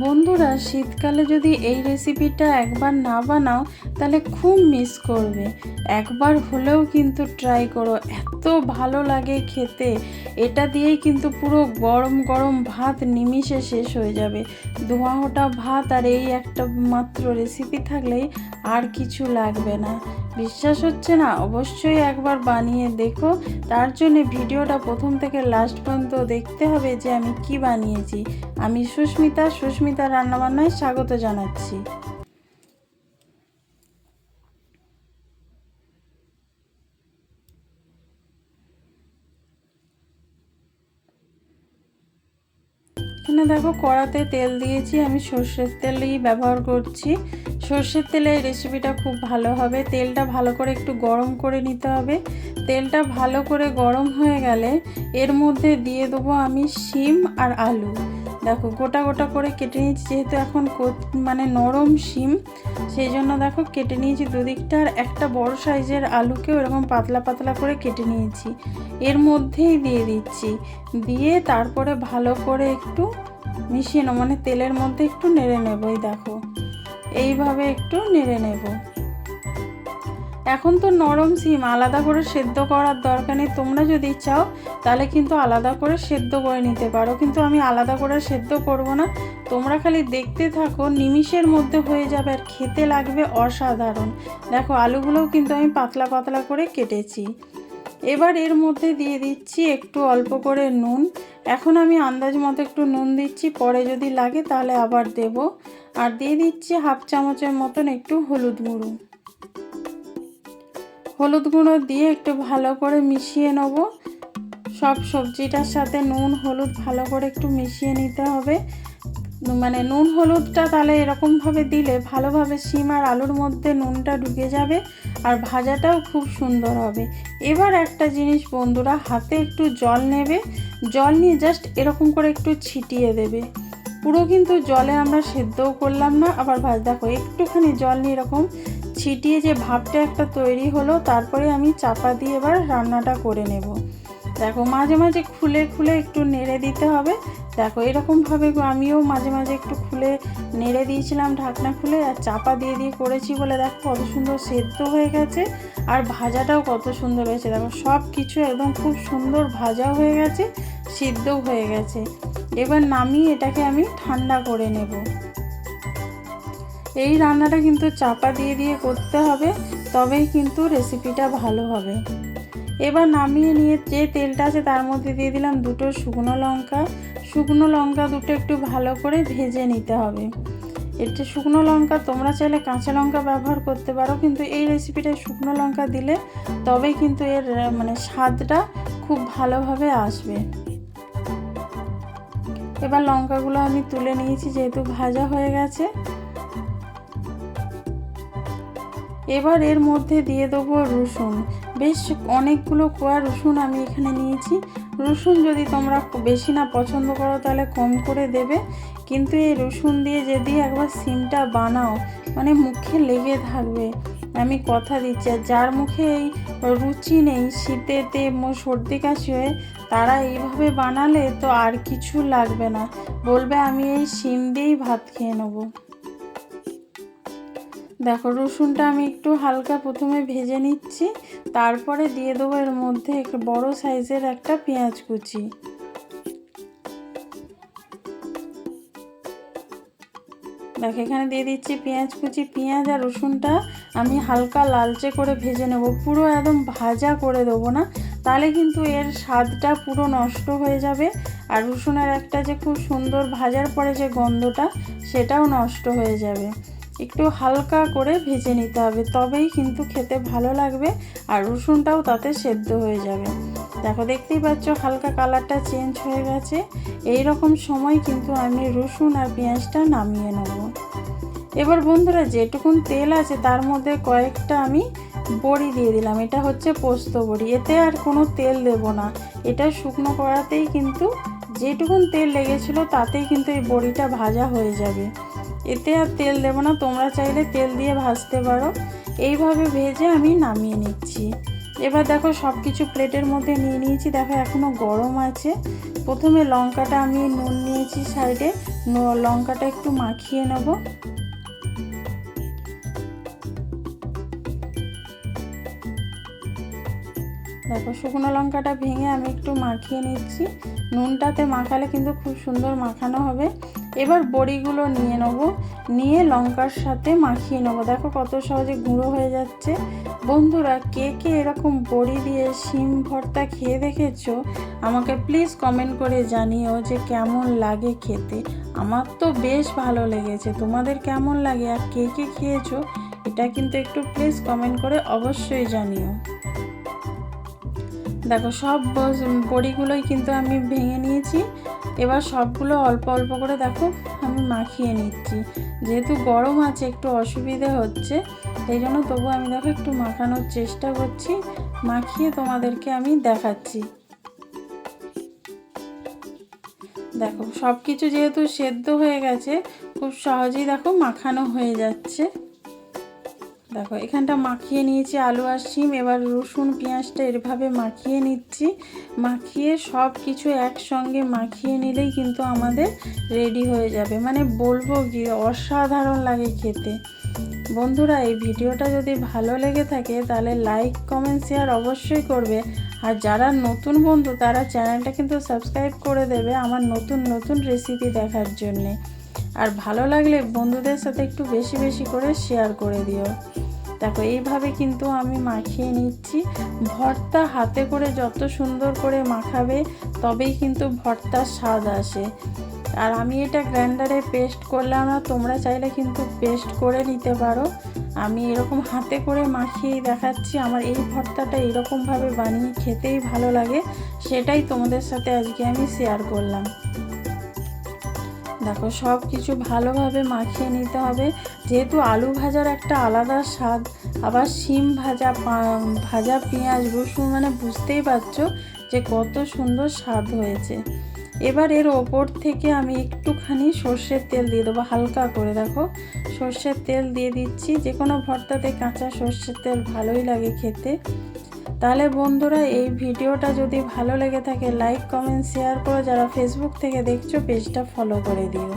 বন্ধুরা, শীতকালে যদি এই রেসিপিটা একবার না বানাও, তাহলে খুব মিস করবে। একবার হলেও কিন্তু ট্রাই করো, এত ভালো লাগে খেতে। এটা দিয়েই কিন্তু পুরো গরম গরম ভাত নিমিষে শেষ হয়ে যাবে। ধোঁয়া ওটা ভাত আর এই একটা মাত্র রেসিপি থাকলেই আর কিছু লাগবে না। বিশ্বাস হচ্ছে না? অবশ্যই একবার বানিয়ে দেখো। তার জন্য ভিডিওটা প্রথম থেকে লাস্ট পর্যন্ত দেখতে হবে যে আমি কি বানিয়েছি। আমি সুস্মিতা সুস্মিতা রান্নাবান্নায় স্বাগত জানাচ্ছি। এখানে দেখো কড়াতে তেল দিয়েছি, আমি সর্ষের তেলই ব্যবহার করছি। সর্ষের তেলে এই রেসিপিটা খুব ভালো হবে। তেলটা ভালো করে একটু গরম করে নিতে হবে। তেলটা ভালো করে গরম হয়ে গেলে এর মধ্যে দিয়ে দেবো আমি শিম আর আলু। দেখো, গোটা গোটা করে কেটে নিয়েছি, যেহেতু এখন মানে নরম শিম, সেই জন্য দেখো কেটে নিয়েছি দুদিকটা, আর একটা বড় সাইজের আলুকেও এরকম পাতলা পাতলা করে কেটে নিয়েছি। এর মধ্যেই দিয়ে দিচ্ছি। দিয়ে তারপরে ভালো করে একটু মিশিয়ে নেব মানে তেলের মধ্যে একটু নেড়ে নেব, এই দেখো। এইভাবে একটু নেড়ে নেব। এখন তো নরম সিম, আলাদা করে সেদ্ধ করার দরকার নেই। তোমরা যদি চাও, তাহলে কিন্তু আলাদা করে সেদ্ধ করে নিতে পারো। কিন্তু আমি আলাদা করে সেদ্ধ করব না। তোমরা খালি দেখতে থাকো, নিমিষের মধ্যে হয়ে যাবে আর খেতে লাগবে অসাধারণ। দেখো, আলুগুলোও কিন্তু আমি পাতলা পাতলা করে কেটেছি। এবার এর মধ্যে দিয়ে দিচ্ছি একটু অল্প করে নুন। এখন আমি আন্দাজ মতো একটু নুন দিচ্ছি, পরে যদি লাগে তাহলে আবার দেব। আর দিয়ে দিচ্ছি হাফ চামচের মতন একটু হলুদ গুঁড়ো। হলুদ গুঁড়ো দিয়ে একটু ভালো করে মিশিয়ে নেব। সব সবজিটার সাথে নুন, হলুদ ভালো করে একটু মিশিয়ে নিতে হবে। মানে নুন, হলুদটা তাহলে এরকমভাবে দিলে ভালোভাবে শিম আর আলুর মধ্যে নুনটা ঢুকে যাবে আর ভাজাটাও খুব সুন্দর হবে। এবার একটা জিনিস বন্ধুরা, হাতে একটু জল নেবে। জল নিয়ে জাস্ট এরকম করে একটু ছিটিয়ে দেবে। পুরো কিন্তু জলে আমরা সেদ্ধও করলাম না, আবার ভাজ দেখো, একটুখানি জল নিয়ে এরকম ছিটিয়ে যে ভাবটা একটা তৈরি হলো, তারপরে আমি চাপা দিয়ে এবার রান্নাটা করে নেব। দেখো, মাঝে মাঝে খুলে খুলে একটু নেড়ে দিতে হবে। দেখো, এরকমভাবে আমিও মাঝে মাঝে একটু খুলে নেড়ে দিয়েছিলাম ঢাকনা খুলে, আর চাপা দিয়ে দিয়ে করেছি বলে দেখো কত সুন্দর সেদ্ধ হয়ে গেছে, আর ভাজাটাও কত সুন্দর হয়েছে। দেখো সব কিছু একদম খুব সুন্দর ভাজা হয়ে গেছে, সিদ্ধও হয়ে গেছে। এবার নামিয়ে এটাকে আমি ঠান্ডা করে নেব। এই রান্নাটা কিন্তু চাপা দিয়ে দিয়ে করতে হবে, তবেই কিন্তু রেসিপিটা ভালো হবে। এবার নামিয়ে নিয়ে যে তেলটা আছে তার মধ্যে দিয়ে দিলাম দুটো শুকনো লঙ্কা। শুকনো লঙ্কা দুটো একটু ভালো করে ভেজে নিতে হবে। এতে শুকনো লঙ্কা, তোমরা চাইলে কাঁচা লঙ্কা ব্যবহার করতে পারো, কিন্তু এই রেসিপিটায় শুকনো লঙ্কা দিলে তবেই কিন্তু এর মানে স্বাদটা খুব ভালোভাবে আসবে। এবার লঙ্কাগুলো আমি তুলে নিয়েছি, যেহেতু ভাজা হয়ে গেছে। এবার এর মধ্যে দিয়ে দেবো রসুন। বেশ অনেকগুলো কোয়া রসুন আমি এখানে নিয়েছি। রসুন যদি তোমরা বেশি না পছন্দ করো তাহলে কম করে দেবে। কিন্তু এই রসুন দিয়ে যদি একবার সিমটা বানাও মানে মুখে লেগে থাকবে। আমি কথা দিচ্ছি যার মুখে এই রুচি নেই শীতেতে সর্দি কাশি হয়ে তারা এইভাবে বানালে তো আর কিছু লাগবে না। বলবে আমি এই সিম দিয়েই ভাত খেয়ে নেব। দেখো, রসুনটা আমি একটু হালকা প্রথমে ভেজে নিচ্ছি, তারপরে দিয়ে দেবো এর মধ্যে একটু বড় সাইজের একটা পেঁয়াজ কুচি। দেখো, এখানে দিয়ে দিচ্ছি পেঁয়াজ কুচি, পেঁয়াজ আর রসুনটা আমি হালকা লালচে করে ভেজে নেব, পুরো একদম ভাজা করে দেবো না, তাহলে কিন্তু এর স্বাদটা পুরো নষ্ট হয়ে যাবে, আর রসুনের একটা যে খুব সুন্দর ভাজার পরে যে গন্ধটা, সেটাও নষ্ট হয়ে যাবে। একটু হালকা করে ভেজে নিতে হবে, তবেই কিন্তু খেতে ভালো লাগবে আর রসুনটাও তাতে সেদ্ধ হয়ে যাবে। দেখো, দেখতেই পাচ্ছ হালকা কালারটা চেঞ্জ হয়ে গেছে। এই রকম সময় কিন্তু আমি রসুন আর পেঁয়াজটা নামিয়ে নেব। এবার বন্ধুরা, যেটুকুন তেল আছে তার মধ্যে কয়েকটা আমি বড়ি দিয়ে দিলাম। এটা হচ্ছে পোস্ত বড়ি। এতে আর কোনো তেল দেব না। এটা শুকনো করাতেই কিন্তু যেটুকুন তেল লেগেছিলো তাতেই কিন্তু এই বড়িটা ভাজা হয়ে যাবে। এতে আর তেল দেবো না, তোমরা চাইলে তেল দিয়ে ভাজতে পারো। এইভাবে ভেজে আমি নামিয়ে নিচ্ছি। এবার দেখো সব কিছু প্লেটের মধ্যে নিয়ে নিয়েছি। দেখো এখনও গরম আছে। প্রথমে লঙ্কাটা আমি নুন নিয়েছি সাইডে। লঙ্কাটা একটু মাখিয়ে নেব। দেখো শুকনো লঙ্কাটা ভেঙে আমি একটু মাখিয়ে নিচ্ছি। নুনটাতে মাখালে কিন্তু খুব সুন্দর মাখানো হবে। এবার বড়িগুলো নিয়ে নেব। নিয়ে লঙ্কার সাথে মাখিয়ে নেব। দেখো কত সহজে গুঁড়ো হয়ে যাচ্ছে। বন্ধুরা, কে কে এরকম বড়ি দিয়ে শিম ভর্তা খেয়ে দেখেছ? আমাকে প্লিজ কমেন্ট করে জানিও যে কেমন লাগে খেতে। আমার তো বেশ ভালো লেগেছে। তোমাদের কেমন লাগে আর কে কে খেয়েছো? এটা কিন্তু একটু প্লিজ কমেন্ট করে অবশ্যই জানিও। দেখো সব বড়িগুলোই কিন্তু আমি ভেঙে নিয়েছি। এবার সবগুলো অল্প অল্প করে দেখো আমি মাখিয়ে নিচ্ছি। যেহেতু গরম আছে, একটু অসুবিধে হচ্ছে, সেই জন্য তবু আমি দেখো একটু মাখানোর চেষ্টা করছি, মাখিয়ে তোমাদেরকে আমি দেখাচ্ছি। দেখো সব কিছু যেহেতু সেদ্ধ হয়ে গেছে, খুব সহজেই দেখো মাখানো হয়ে যাচ্ছে। দেখো, এখানটা মাখিয়ে নিয়েছি আলু আর শিম, এবার রসুন, পেঁয়াজটা এভাবে মাখিয়ে নিচ্ছি। মাখিয়ে সব কিছু একসঙ্গে মাখিয়ে নিলেই কিন্তু আমাদের রেডি হয়ে যাবে। মানে বলব কি, অসাধারণ লাগে খেতে। বন্ধুরা, এই ভিডিওটা যদি ভালো লেগে থাকে, তাহলে লাইক, কমেন্ট, শেয়ার অবশ্যই করবে। আর যারা নতুন বন্ধু, তারা চ্যানেলটা কিন্তু সাবস্ক্রাইব করে দেবে আমার নতুন নতুন রেসিপি দেখার জন্যে। আর ভালো লাগলে বন্ধুদের সাথে একটু বেশি বেশি করে শেয়ার করে দিও। দেখো, এইভাবে কিন্তু আমি মাখিয়ে নিচ্ছি। ভর্তা হাতে করে যত সুন্দর করে মাখাবে, তবেই কিন্তু ভর্তার স্বাদ আসে। আর আমি এটা গ্রাইন্ডারে পেস্ট করলাম না, তোমরা চাইলে কিন্তু পেস্ট করে নিতে পারো। আমি এরকম হাতে করে মাখিয়েই দেখাচ্ছি, আমার এই ভর্তাটা এরকমভাবে বানিয়ে খেতেই ভালো লাগে, সেটাই তোমাদের সাথে আজকে আমি শেয়ার করলাম। দেখো সব কিছু ভালোভাবে মাখিয়ে নিতে হবে। যেহেতু আলু ভাজার একটা আলাদা স্বাদ, আবার শিম ভাজা ভাজা পেঁয়াজ, রসুন মানে বুঝতেই পারছ যে কত সুন্দর স্বাদ হয়েছে। এবার এর ওপর থেকে আমি একটুখানি সর্ষের তেল দিয়ে দেবো, হালকা করে। দেখো, সর্ষের তেল দিয়ে দিচ্ছি যে কোনো ভর্তাতে কাঁচা সর্ষের তেল ভালোই লাগে খেতে। তাহলে বন্ধুরা, এই ভিডিওটা যদি ভালো লেগে থাকে লাইক কমেন্ট শেয়ার করো। যারা ফেসবুক থেকে দেখছ পেজটা ফলো করে দিও।